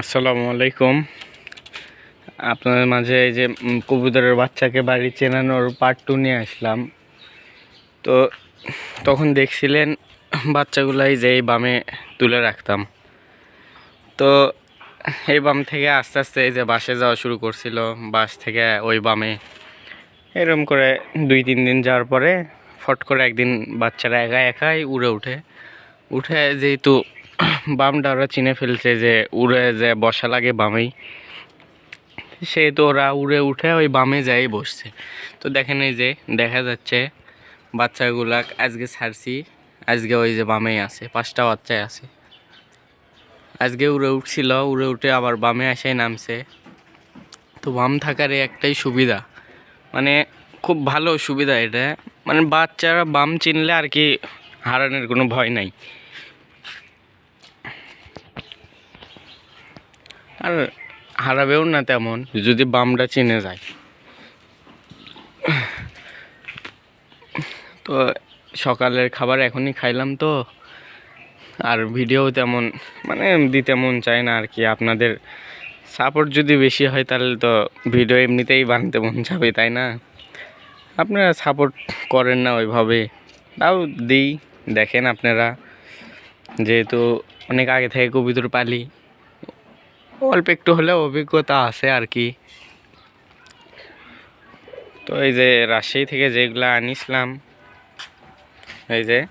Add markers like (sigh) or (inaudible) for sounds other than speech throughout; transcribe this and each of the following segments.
আসসালামু আলাইকুম। আপনাদের মাঝে এই যে কবুতরের বাচ্চাকে বাড়ি চেনানোর পার্ট টু নিয়ে আসলাম। তো তখন দেখছিলেন, বাচ্চাগুলাই যে এই বামে তুলে রাখতাম। তো এই বাম থেকে আস্তে আস্তে এই যে বাসে যাওয়া শুরু করছিল, বাস থেকে ওই বামে। এরকম করে দুই, তিন দিন যাওয়ার পরে ফট করে একদিন বাচ্চারা একা একাই উড়ে উঠে। উঠে যেহেতু বামটা ওরা চিনে ফেলছে যে উড়ে যে বসা লাগে বামেই। সেহেতু ওরা উড়ে উঠে ওই বামে যাই বসছে। তো দেখেন এই যে, দেখা যাচ্ছে বাচ্চাগুলা আজকে ছাড়ছি, আজকে ওই যে বামেই আছে, পাঁচটা বাচ্চাই আছে। আজকে উড়ে উঠছিল, উড়ে উঠে আবার বামে আসাই নামছে। তো বাম থাকার একটাই সুবিধা। মানে খুব ভালো সুবিধা এটা। মানে বাচ্চারা বাম চিনলে আর কি হারানোর কোনো ভয় নাই। আর হারাবেও না তেমন, যদি বামটা চিনে যায়। তো সকালের খাবার এখনই খাইলাম তো, আর ভিডিও তেমন মানে দিতে মন চায় না আর কি। আপনাদের সাপোর্ট যদি বেশি হয় তাহলে তো ভিডিও এমনিতেই বানাতে মন যাবে, তাই না? আপনারা সাপোর্ট করেন না ওইভাবে। তাও দিই, দেখেন আপনারা। যেহেতু অনেক আগে থেকে কবিতর পালি। অল্প একটু হলেও অভিজ্ঞতা আছে আর কি। তো এই যে রাজশাহী থেকে যেগুলো আনিছিলাম এই যে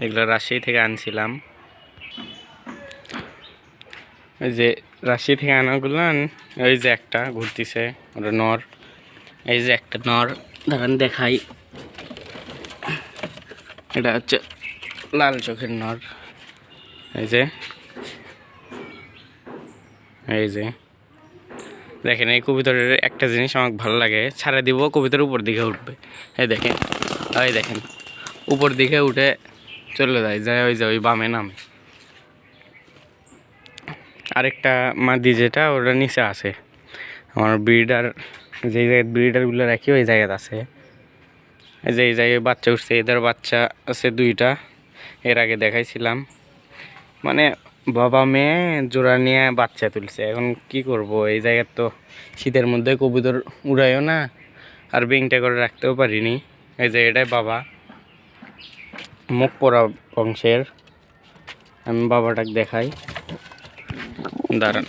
এগুলো রাজশাহী থেকে আনছিলাম। এই যে রাজশাহী থেকে আনাগুলো আন- এই যে একটা ঘুরতিছে, ওটা নর। এই যে একটা নর দেখেন দেখাই। এটা হচ্ছে লাল চোখের নর। এই যে এই যে। দেখেন, এই কবিতরের একটা জিনিস আমার ভালো লাগে, ছাড়া দিব কবিতার উপর দিকে উঠবে। এই দেখেন এই দেখেন, উপর দিকে উঠে চলে যায় যায় ওই যে ওই বামে নামে। আরেকটা মাদি যেটা, ওটা নিচে আছে। আমার ব্রিডার যেই জায়গায় ব্রিডারগুলো রাখি, ওই জায়গাতে আছে। যে, এই জায়গায় বাচ্চা উঠছে, এদের বাচ্চা আছে দুইটা। এর আগে দেখাইছিলাম। মানে বাবা মেয়ে জোড়া নিয়ে বাচ্চা তুলছে। এখন কি করব? এই জায়গার তো শীতের মধ্যে কবুতর উড়াইও না, আর বিংটা করে রাখতেও পারিনি। এই যে এটাই বাবা, মুখ পোড়া বংশের। আমি বাবাটাকে দেখাই। দাঁড়ান।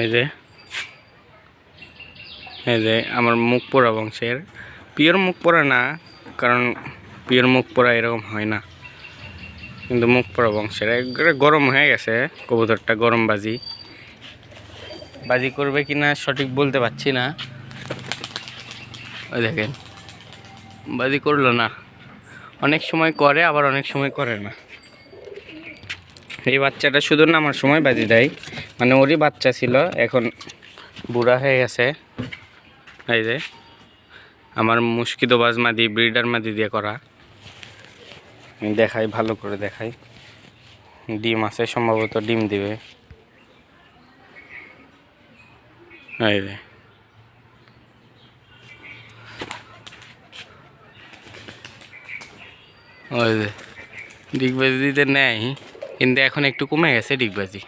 এই যে এই যে আমার মুখ পোড়া বংশের। পিওর মুখ পোড়া না কারণ পিওর মুখ পোড়া এরকম হয় না। কিন্তু মুখ পোড়া বংশের। একবারে গরম হয়ে গেছে, কবুতরটা গরম বাজি। বাজি করবে কি না সঠিক বলতে পারছি না। ওই দেখেন, বাজি করল না। অনেক সময় করে, আবার অনেক সময় করে না। এই বাচ্চাটা শুধু নামার সময় বাজি দেয়। মানে ওরই বাচ্চা ছিল, এখন বুড়া হয়ে গেছে। এই যে আমার মুশকিদো বাজ মাদি ব্রিডার মাদি দিয়ে করা। দেখাই, ভালো করে দেখাই। ডিম আছে, সম্ভবত ডিম দিবে। যে। ওই ডিগবাজি দিতে নেয়, কিন্তু এখন একটু কমে গেছে ডিগবাজি।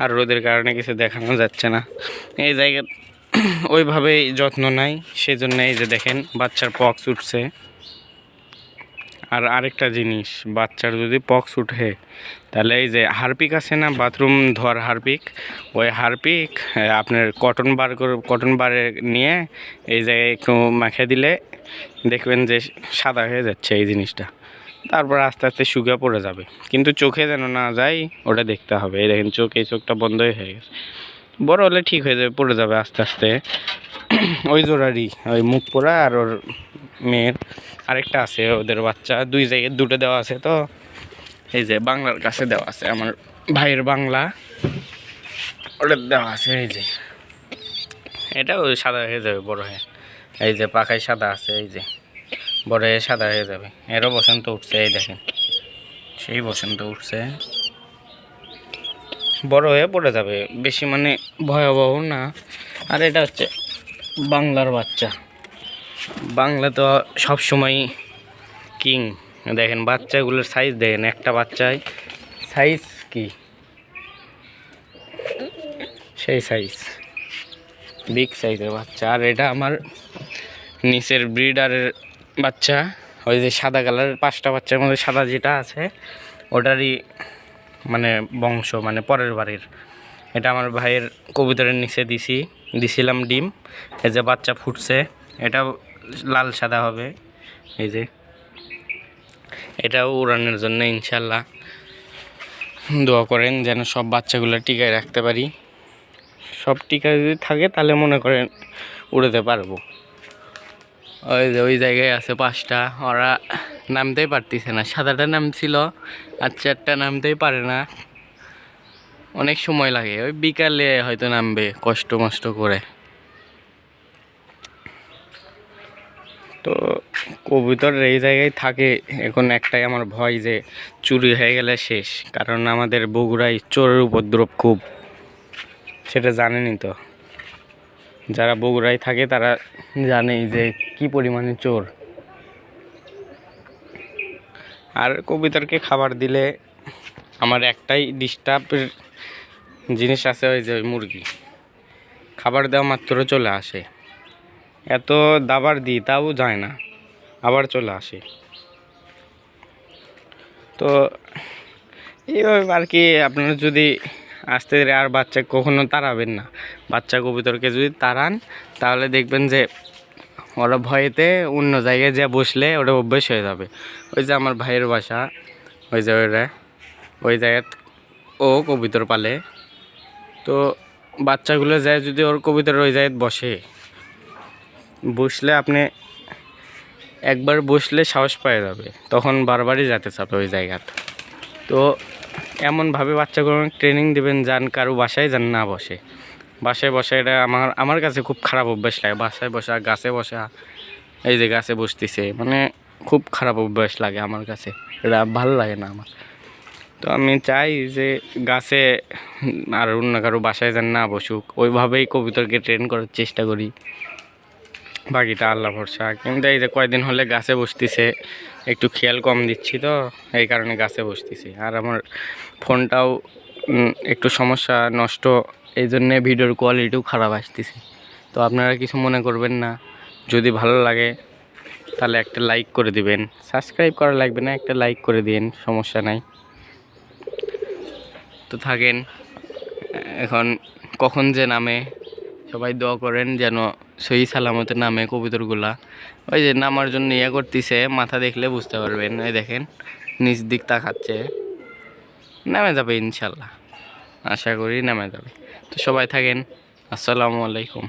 আর রোদের কারণে কিছু দেখানো যাচ্ছে না। এই জায়গা (clears throat) ওইভাবেই যত্ন নাই সেজন্য এই যে দেখেন বাচ্চার পক্স উঠছে। আর আরেকটা জিনিস, বাচ্চার যদি পক্স উঠে, তাহলে এই যে হারপিক আছে না, বাথরুম ধোয়ার হারপিক, ওই হারপিক আপনার কটন বার কটন বারে নিয়ে এই জায়গায় একটু মাখে দিলে দেখবেন যে সাদা হয়ে যাচ্ছে এই জিনিসটা। তারপর আস্তে আস্তে শুকিয়ে পড়ে যাবে। কিন্তু চোখে যেন না যায়, ওটা দেখতে হবে। এই দেখেন চোখ, এই চোখটা বন্ধই হয়ে গেছে। বড় হলে ঠিক হয়ে যাবে, পড়ে যাবে আস্তে আস্তে। ওই জোড়ারই, ওই মুখ পোড়া আর ওর মেয়ের আরেকটা আছে, ওদের বাচ্চা। দুই জায়গায়, দুটো দেওয়া আছে তো। এই যে বাংলার কাছে দেওয়া আছে, আমার ভাইয়ের বাংলা। ওটা দেওয়া আছে, এই যে। এটাও সাদা হয়ে যাবে, বড় হয়ে। এই যে পাখায় সাদা আছে, এই যে। বড় হয়ে সাদা হয়ে যাবে। এরও বসন্ত উঠছে, এই দেখেন। সেই বসন্ত উঠছে। বড় হয়ে পড়ে যাবে। বেশি মানে ভয়াবহ না। আর এটা হচ্ছে বাংলার বাচ্চা। বাংলা তো সবসময় কিং। দেখেন, বাচ্চাগুলোর সাইজ দেখেন, একটা বাচ্চায় সাইজ কি? সেই সাইজ বিগ সাইজের বাচ্চা। আর এটা আমার নিচের ব্রিডারের বাচ্চা। ওই যে সাদা কালারের পাঁচটা বাচ্চার মধ্যে সাদা যেটা আছে, ওটারই মানে বংশ মানে পরের বাড়ির। এটা আমার ভাইয়ের কবুতরের নিচে দিছি, দিছিলাম ডিম। এই যে বাচ্চা ফুটছে, এটাও লাল সাদা হবে। এই যে, এটাও উড়ানোর জন্য ইনশাল্লাহ দোয়া করেন যেন সব বাচ্চাগুলো টিকায় রাখতে পারি। সব টিকা যদি থাকে তাহলে মনে করেন উড়াতে পারব। ওই যে ওই জায়গায় আছে পাঁচটা। ওরা নামতেই পারতেছে না। সাদাটা নামছিল, আর চারটা নামতেই পারে না। অনেক সময় লাগে। ওই বিকালে হয়তো নামবে, কষ্ট মষ্ট করে। তো কবুতর এই জায়গায় থাকে। এখন একটাই আমার ভয় যে চুরি হয়ে গেলে শেষ। কারণ আমাদের বগুড়ায় চোরের উপদ্রব খুব। সেটা জানেনই তো। যারা বগুড়ায় থাকে, তারা জানেই যে কি পরিমাণে চোর। আর কবিতারকে খাবার দিলে আমার একটাই ডিস্টার্বের জিনিস আছে ওই যে ওই মুরগি। খাবার দেওয়া মাত্র চলে আসে। এত দাবার দিই, তাও যায় না। আবার চলে আসে। তো এইভাবে আর কি আপনারা যদি আস্তে ধীরে আর বাচ্চা কখনো তাড়াবেন না। বাচ্চা কবুতরকে যদি তাড়ান, তাহলে দেখবেন যে ওরা ভয়েতে অন্য জায়গায় যা বসলে ওটা অভ্যেস হয়ে যাবে। ওই যে আমার ভাইয়ের বাসা, ওই যে ওরা ওই জায়গায় ও কবুতর পালে। তো বাচ্চাগুলো যায় যদি ওর কবুতর ওই জায়গায় বসে। বসলে আপনি একবার বসলে সাহস পেয়ে যাবে, তখন বারবারই যেতে চাবে ওই জায়গাতে তো এমনভাবে বাচ্চাগুলো ট্রেনিং দেবেন যান কারও বাসায়, যান না বসে। বাসায় বসে এটা আমার আমার কাছে খুব খারাপ অভ্যাস লাগে। বাসায় বসা, গাছে বসা, এই যে গাছে বসতেছে মানে খুব খারাপ অভ্যাস লাগে আমার কাছে। এটা ভালো লাগে না আমার। তো আমি চাই যে গাছে আর অন্য কারও বাসায় যান না বসুক। ওইভাবেই কবুতরকে ট্রেন করার চেষ্টা করি। বাকিটা আল্লাহ ভরসা। কিন্তু এই যে কয়দিন হলে গাছে বসতেছে, একটু খেয়াল কম দিচ্ছি তো, এই কারণে গাছে বসতেছি। আর আমার ফোনটাও একটু সমস্যা নষ্ট, এই জন্যে ভিডিওর কোয়ালিটিও খারাপ আসতেছে। তো আপনারা কিছু মনে করবেন না, যদি ভালো লাগে, তাহলে একটা লাইক করে দিবেন। সাবস্ক্রাইব করা লাগবে না, একটা লাইক করে দিন, সমস্যা নাই। তো থাকেন, এখন কখন যে নামে সবাই দোয়া করেন যেন সহি সালামতের নামে কবুতরগুলা ওই যে নামার জন্য ইয়ে করতেছে, মাথা দেখলে বুঝতে পারবেন। ওই দেখেন, নিজ দিক তাকাচ্ছে। নামে যাবে ইনশাল্লাহ। আশা করি নামে যাবে। তো সবাই থাকেন, আসসালামু আলাইকুম।